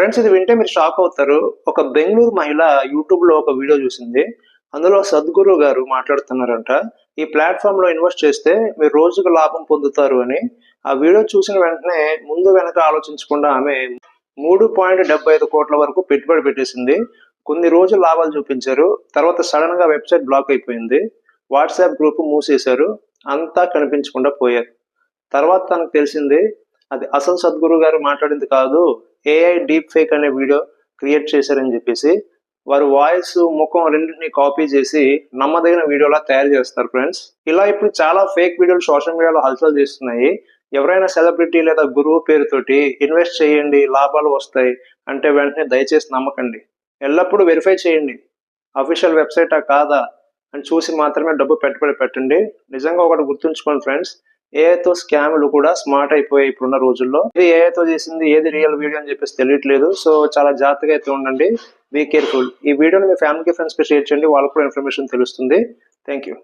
Friends ఇది వింటే మీరు షాక్ అవుతారు. ఒక బెంగళూరు మహిళ యూట్యూబ్లో ఒక వీడియో చూసింది. అందులో సద్గురు గారు మాట్లాడుతున్నారంట. ఈ ప్లాట్ఫామ్లో ఇన్వెస్ట్ చేస్తే మీరు రోజుకు లాభం పొందుతారు అని. ఆ వీడియో చూసిన వెంటనే ముందు వెనక ఆలోచించకుండా ఆమె మూడు పాయింట్ డెబ్బై ఐదు కోట్ల వరకు పెట్టుబడి పెట్టేసింది. కొన్ని రోజులు లాభాలు చూపించారు. తర్వాత సడన్గా వెబ్సైట్ బ్లాక్ అయిపోయింది. వాట్సాప్ గ్రూప్ మూసేశారు. అంతా కనిపించకుండా పోయారు. తర్వాత తనకు తెలిసింది అది అసలు సద్గురు గారు మాట్లాడింది కాదు. ఏఐ డీప్ ఫేక్ అనే వీడియో క్రియేట్ చేశారని చెప్పేసి వారు వాయిస్ ముఖం రెండింటిని కాపీ చేసి నమ్మదగిన వీడియోలా తయారు చేస్తారు ఫ్రెండ్స్ ఇలా ఇప్పుడు చాలా ఫేక్ వీడియోలు సోషల్ మీడియాలో హల్చల్ చేస్తున్నాయి. ఎవరైనా సెలబ్రిటీ లేదా గురువు పేరుతోటి ఇన్వెస్ట్ చేయండి లాభాలు వస్తాయి అంటే వెంటనే దయచేసి నమ్మకండి. ఎల్లప్పుడూ వెరిఫై చేయండి. అఫీషియల్ వెబ్సైటా కాదా అని చూసి మాత్రమే డబ్బు పెట్టుబడి పెట్టండి. నిజంగా ఒకటి గుర్తుంచుకోండి ఫ్రెండ్స్ ఏఐతో స్కామ్లు కూడా స్మార్ట్ అయిపోయాయి ఇప్పుడున్న రోజుల్లో. ఇది ఏఐతో చేసింది ఏది రియల్ వీడియో అని చెప్పేసి తెలియట్లేదు. సో చాలా జాగ్రత్తగా అయితే ఉండండి. బీ కేర్ఫుల్ ఈ వీడియోని మీ ఫ్యామిలీకి ఫ్రెండ్స్కి షేర్ చేయండి. వాళ్ళకు కూడా ఇన్ఫర్మేషన్ తెలుస్తుంది. Thank you